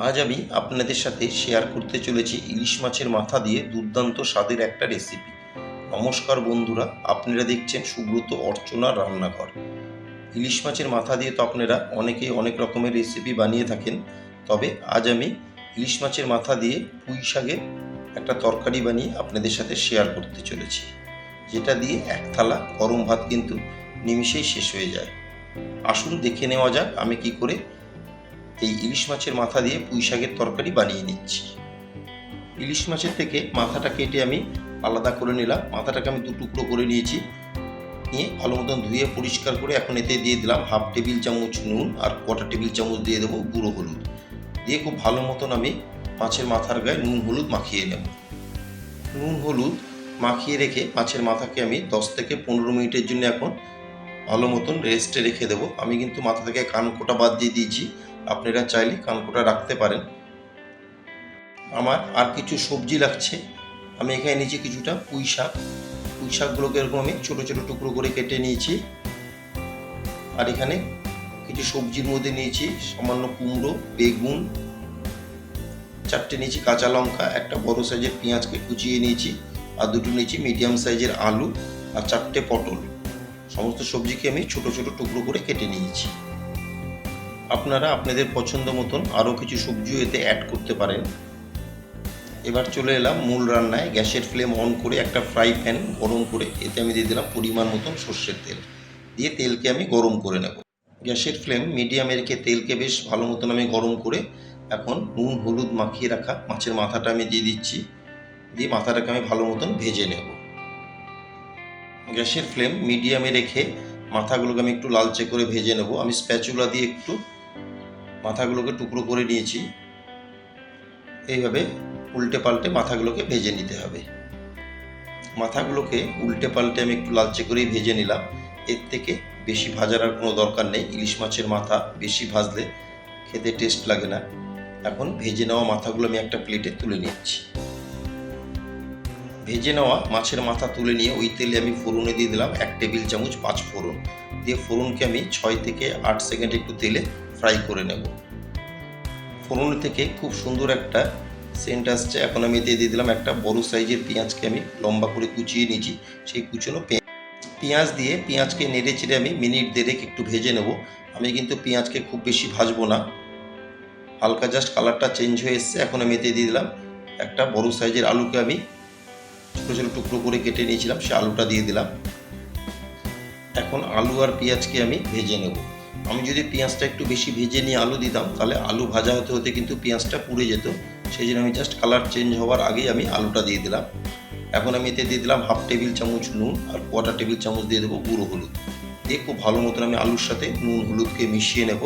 আজ আমি আপনাদের সাথে শেয়ার করতে চলেছি ইলিশ মাছের মাথা দিয়ে দুর্দান্ত স্বাদের একটা রেসিপি নমস্কার বন্ধুরা, আপনারা দেখছেন সুব্রত অর্চনা রান্নাঘর। ইলিশ মাছের মাথা দিয়ে তো আপনারা অনেকেই অনেক রকমের রেসিপি বানিয়ে থাকেন, তবে আজ আমি ইলিশ মাছের মাথা দিয়ে পুঁই শাকের একটা তরকারি বানিয়ে আপনাদের সাথে শেয়ার করতে চলেছি, যেটা দিয়ে এক থালা গরম ভাত কিন্তু নিমিষেই শেষ হয়ে যায়। আসুন দেখে নেওয়া যাক আমি কি করে এই ইলিশ মাছের মাথা দিয়ে পুঁই শাকের তরকারি বানিয়ে নিচ্ছি। ইলিশ মাছের থেকে মাথাটা কেটে আমি আলাদা করে নিলাম। মাথাটাকে আমি দু টুকরো করে নিয়েছি। নিয়ে ভালো মতন ধুয়ে পরিষ্কার করে এখন এতে দিয়ে দিলাম হাফ টেবিল চামচ নুন আর কটা টেবিল চামচ দিয়ে দেবো গুঁড়ো হলুদ। দিয়ে খুব ভালো মতন আমি মাছের মাথার গায়ে নুন হলুদ মাখিয়ে নেব। নুন হলুদ মাখিয়ে রেখে মাছের মাথাকে আমি দশ থেকে পনেরো মিনিটের জন্য এখন ভালো মতন রেস্টে রেখে দেবো। আমি কিন্তু মাথা থেকে কানকোটা বাদ দিয়ে দিয়েছি। আপনারা চাইলে কানকোটা রাখতে পারেন। আমার আর কিছু সবজি লাগছে। আমি এখানে নিয়েছি কিছুটা পুঁই শাক। পুঁই শাকগুলোকে এরকম আমি ছোটো ছোটো টুকরো করে কেটে নিয়েছি। আর এখানে কিছু সবজির মধ্যে নিয়েছি সামান্য কুমড়ো, বেগুন। চারটে নিয়েছি কাঁচা লঙ্কা, একটা বড় সাইজের পেঁয়াজকে কুচিয়ে নিয়েছি। আর দুটো নিয়েছি মিডিয়াম সাইজের আলু আর চারটে পটল। সমস্ত সবজিকে আমি ছোট ছোট টুকরো করে কেটে নিয়েছি। আপনারা আপনাদের পছন্দ মতন আরও কিছু সবজিও এতে অ্যাড করতে পারেন। এবার চলে এলাম মূল রান্নায়। গ্যাসের ফ্লেম অন করে একটা ফ্রাই প্যান গরম করে এতে আমি দিয়ে দিলাম পরিমাণ মতন সর্ষের তেল। দিয়ে তেলকে আমি গরম করে নেব। গ্যাসের ফ্লেম মিডিয়ামে রেখে তেলকে বেশ ভালো মতন আমি গরম করে এখন নুন, হলুদ মাখিয়ে রাখা মাছের মাথাটা আমি দিয়ে দিচ্ছি। দিয়ে মাথাটাকে আমি ভালো মতন ভেজে নেব। গ্যাসের ফ্লেম মিডিয়ামে রেখে মাথাগুলোকে আমি একটু লালচে করে ভেজে নেব। আমি স্প্যাচুলা দিয়ে একটু মাথাগুলোকে টুকরো করে নিয়েছি। এইভাবে উল্টে পাল্টে মাথাগুলোকে ভেজে নিতে হবে। মাথাগুলোকে উল্টে পাল্টে আমি একটু লালচে করেই ভেজে নিলাম। এর থেকে বেশি ভাজার আর কোনো দরকার নেই। ইলিশ মাছের মাথা বেশি ভাজলে খেতে টেস্ট লাগে না। এখন ভেজে নেওয়া মাথাগুলো আমি একটা প্লেটে তুলে নিচ্ছি। ভেজে নেওয়া মাছের মাথা তুলে নিয়ে ওই তেলে আমি ফোড়নে দিয়ে দিলাম এক টেবিল চামচ পাঁচ ফোড়ন। দিয়ে ফোড়নকে আমি ছয় থেকে আট সেকেন্ড একটু তেলে ফ্রাই করে নেব। ফোড়ন থেকে খুব সুন্দর একটা সেন্ট আসছে। এখন আমি দিয়ে দিলাম একটা বড় সাইজের পেঁয়াজকে আমি লম্বা করে কুচিয়ে নিয়েছি। সেই কুচনো পেঁয়াজ পেঁয়াজ দিয়ে পেঁয়াজকে নেড়ে চেড়ে আমি মিনিট দেড়েক একটু ভেজে নেব। আমি কিন্তু পেঁয়াজকে খুব বেশি ভাজবো না। হালকা জাস্ট কালারটা চেঞ্জ হয়ে এসছে। এখন আমি এতে দিয়ে দিলাম একটা বড় সাইজের আলুকে আমি ছোটো ছোটো টুকরো করে কেটে নিয়েছিলাম। সে আলুটা দিয়ে দিলাম। এখন আলু আর পেঁয়াজকে আমি ভেজে নেব। আমি যদি পেঁয়াজটা একটু বেশি ভেজে নিয়ে আলু দিতাম, তাহলে আলু ভাজা হতে হতে কিন্তু পেঁয়াজটা পুড়ে যেত। সেই জন্য আমি জাস্ট কালার চেঞ্জ হওয়ার আগেই আমি আলুটা দিয়ে দিলাম। এখন আমি এতে দিয়ে দিলাম হাফ টেবিল চামচ নুন আর কোয়ার্টার টেবিল চামচ দিয়ে দেবো গুঁড়ো হলুদ। দিয়ে খুব ভালো মতন আমি আলুর সাথে নুন হলুদকে মিশিয়ে নেব।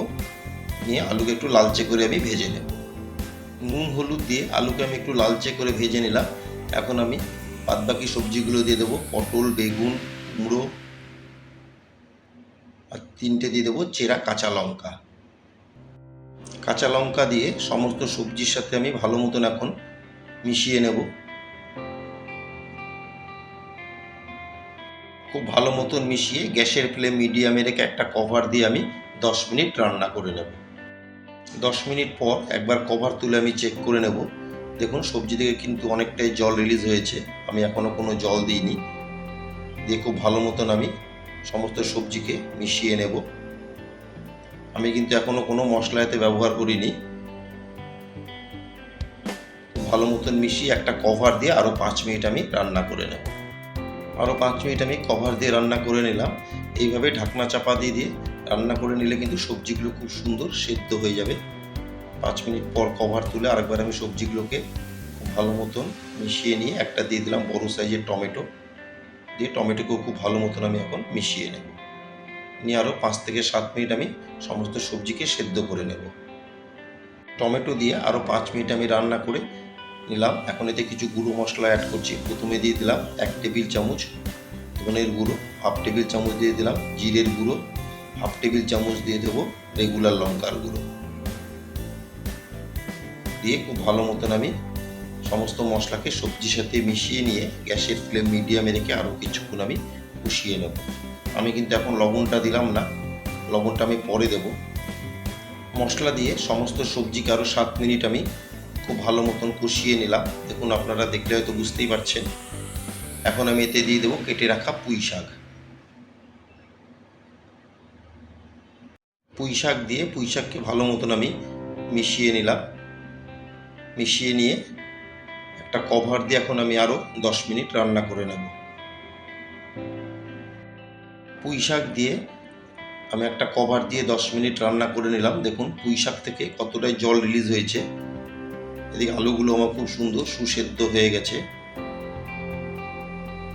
নিয়ে আলুকে একটু লালচে করে আমি ভেজে নেব। নুন হলুদ দিয়ে আলুকে আমি একটু লালচে করে ভেজে নিলাম। এখন আমি বাদবাকি সবজিগুলো দিয়ে দেবো। পটল, বেগুন, কুমড়ো আর তিনটে দিয়ে দেবো চেরা কাঁচা লঙ্কা। কাঁচা লঙ্কা দিয়ে সমস্ত সবজির সাথে আমি ভালো মতন এখন মিশিয়ে নেব। খুব ভালো মতন মিশিয়ে গ্যাসের ফ্লেম মিডিয়ামে রেখে একটা কভার দিয়ে আমি দশ মিনিট রান্না করে নেব। দশ মিনিট পর একবার কভার তুলে আমি চেক করে নেব। দেখুন, সবজি থেকে কিন্তু অনেকটাই জল রিলিজ হয়েছে। আমি এখনও কোনো জল দিইনি। দিয়ে খুব ভালো মতন আমি সমস্ত সবজিকে মিশিয়ে নেব। আমি কিন্তু এখনও কোনো মশলা এতে ব্যবহার করিনি। ভালো মতন মিশিয়ে একটা কভার দিয়ে আরও পাঁচ মিনিট আমি রান্না করে নেব। আরও পাঁচ মিনিট আমি কভার দিয়ে রান্না করে নিলাম। এইভাবে ঢাকনা চাপা দিয়ে দিয়ে রান্না করে নিলে কিন্তু সবজিগুলো খুব সুন্দর সেদ্ধ হয়ে যাবে। পাঁচ মিনিট পর কভার তুলে আরেকবার আমি সবজিগুলোকে ভালো মতন মিশিয়ে নিয়ে একটা দিয়ে দিলাম বড় সাইজের টমেটো। দিয়ে টমেটোকেও খুব ভালো মতন আমি এখন মিশিয়ে নেব। নিয়ে আরও পাঁচ থেকে সাত মিনিট আমি সমস্ত সবজিকে সেদ্ধ করে নেব। টমেটো দিয়ে আরও পাঁচ মিনিট আমি রান্না করে নিলাম। এখন এতে কিছু গুঁড়ো মশলা অ্যাড করছি। প্রথমে দিয়ে দিলাম এক টেবিল চামচ ধনের গুঁড়ো, হাফ টেবিল চামচ দিয়ে দিলাম জিরের গুঁড়ো, হাফ টেবিল চামচ দিয়ে দেবো রেগুলার লঙ্কার গুঁড়ো। দিয়ে খুব ভালো মতন আমি সমস্ত মশলাকে সবজির সাথে মিশিয়ে নিয়ে গ্যাসের ফ্লেম মিডিয়ামে রেখে আরও কিছুক্ষণ আমি কষিয়ে নেব। আমি কিন্তু এখন লবণটা দিলাম না, লবণটা আমি পরে দেব। মশলা দিয়ে সমস্ত সবজিকে আরও সাত মিনিট আমি খুব ভালো মতন কষিয়ে নিলাম। দেখুন, আপনারা দেখলে হয়তো বুঝতেই পারছেন। এখন আমি এতে দিয়ে দেবো কেটে রাখা পুঁই শাক। পুঁই শাক দিয়ে পুঁই শাককে ভালো মতন আমি মিশিয়ে নিলাম। মিশিয়ে নিয়ে একটা কভার দিয়ে এখন আমি আরও দশ মিনিট রান্না করে নেব। পুঁই শাক দিয়ে আমি একটা কভার দিয়ে দশ মিনিট রান্না করে নিলাম। দেখুন পুঁই শাক থেকে কতটাই জল রিলিজ হয়েছে। এদিকে আলুগুলো আমার খুব সুন্দর সুসেদ্ধ হয়ে গেছে।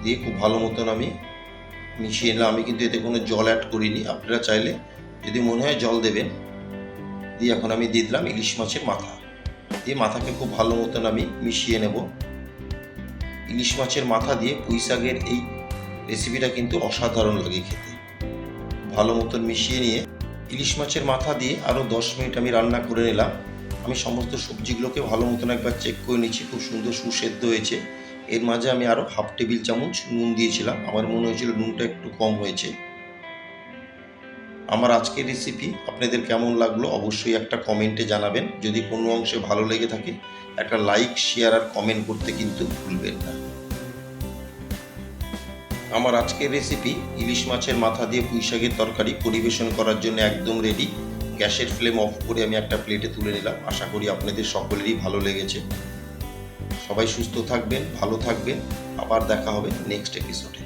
দিয়ে খুব ভালো মতন আমি মিশিয়ে নিলাম। আমি কিন্তু এতে কোনো জল অ্যাড করিনি। আপনারা চাইলে যদি মনে হয় জল দেবেন। দিয়ে এখন আমি দিয়ে দিলাম ইলিশ মাছের মাথা। দিয়ে মাথাকে খুব ভালো মতন আমি মিশিয়ে নেব। ইলিশ মাছের মাথা দিয়ে পুঁই শাকের এই রেসিপিটা কিন্তু অসাধারণ লাগে খেতে। ভালো মতন মিশিয়ে নিয়ে ইলিশ মাছের মাথা দিয়ে আরও দশ মিনিট আমি রান্না করে নিলাম। আমি সমস্ত সবজিগুলোকে ভালো মতন একবার চেক করে নিচ্ছি, খুব সুন্দর সুসেদ্ধ হয়েছে। এর মাঝে আমি আরও হাফ টেবিল চামচ নুন দিয়েছিলাম। আমার মনে হয়েছিল নুনটা একটু কম হয়েছে। আমার আজকের রেসিপি আপনাদের কেমন লাগল অবশ্যই একটা কমেন্টে জানাবেন। যদি কোনো অংশে ভালো লেগে থাকে, একটা লাইক শেয়ার আর কমেন্ট করতে কিন্তু ভুলবেন না। আমার আজকের রেসিপি ইলিশ মাছের মাথা দিয়ে পুঁইশাকের তরকারি পরিবেশন করার জন্য একদম রেডি গ্যাসের ফ্লেম অফ করে আমি একটা প্লেটে তুলে নিলাম। আশা করি আপনাদের সকলেরই ভালো লেগেছে। সবাই সুস্থ থাকবেন, ভালো থাকবেন। আবার দেখা হবে নেক্সট এপিসোডে